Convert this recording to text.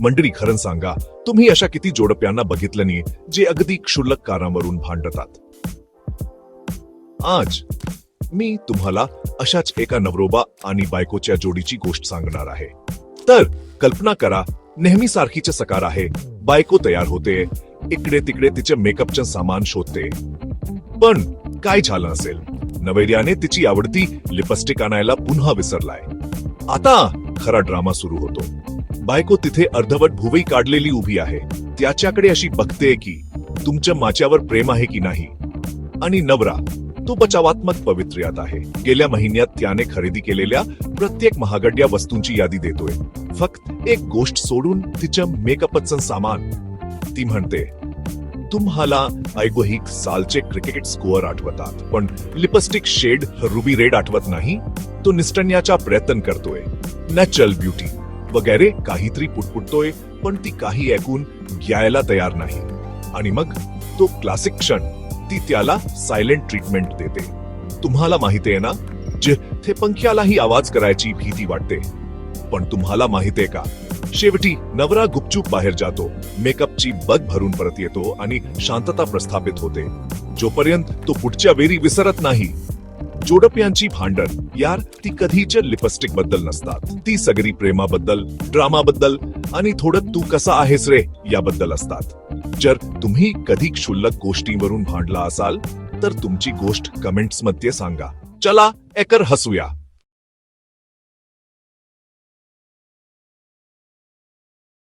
मंडळी खरं सांगा तुम्ही अशा किती जोडप्यांना बघितलं जे अगदी क्षुल्लक कारांवरून भांडतात? आज मी तुम्हाला अशाच एका नवरोबा आणि बायकोच्या जोडीची गोष्ट सांगणार आहे. तर कल्पना करा नेहमी सारखीचे सकार आहे बायको तयार होते इकडे तिकडे तिचे मेकअपचे सामान शोधते. पण काय झालं असेल? नवैर्याने तिची आवडती लिपस्टिक आणायला पुन्हा विसरलाय. आता खरा ड्रामा सुरू होतो. बायको तिथे अर्धवट भुवई काढलेली उभी आहे. त्याच्याकडे अशी बघते की तुमच्या माच्यावर प्रेम आहे की नाही? आणि नवरा तो बचावात्मक पवित्र्यात आहे. गेल्या महिन्यात त्याने खरेदी केलेल्या प्रत्येक महागड्या वस्तूंची यादी देतोय. फक्त एक गोष्ट सोडून तिच्या मेकअपचं सामान. ती म्हणते तुम्हाला ऐगोहिक सालचे क्रिकेट स्कोअर आठवतात पण लिपस्टिक शेड रुबी रेड आठवत नाही? तो निष्ठण्याचा प्रयत्न करतोय. Natural beauty. वगैरे काहीतरी पुटपुटतोय पण ती काही ऐकून घ्यायला तयार नाही. आणि मग तो क्लासिक क्षण ती त्याला सायलेंट ट्रीटमेंट देते. तुम्हाला माहिती आहे ना जिथे पंख्यालाही आवाज करायची भीती वाटते. पण तुम्हाला माहितीये का शेवटी नवरा गुपचूप बाहेर जातो मेकअपची बग भरून परत येतो आणि शांतता प्रस्थापित होते. जोपर्यंत तो पुढच्या वेळी विसरत नाही जोडप्यांची भांडण. यार ती कधीच्या लिपस्टिकबद्दल नसतात. ती सगळी प्रेमाबद्दल ड्रामाबद्दल आणि थोडं तू कसा आहेस रे याबद्दल असतात. जर तुम्ही कधी क्षुल्लक गोष्टींवरून भांडला असाल तर तुमची गोष्ट कमेंट्समध्ये सांगा. चला एकर हसूया.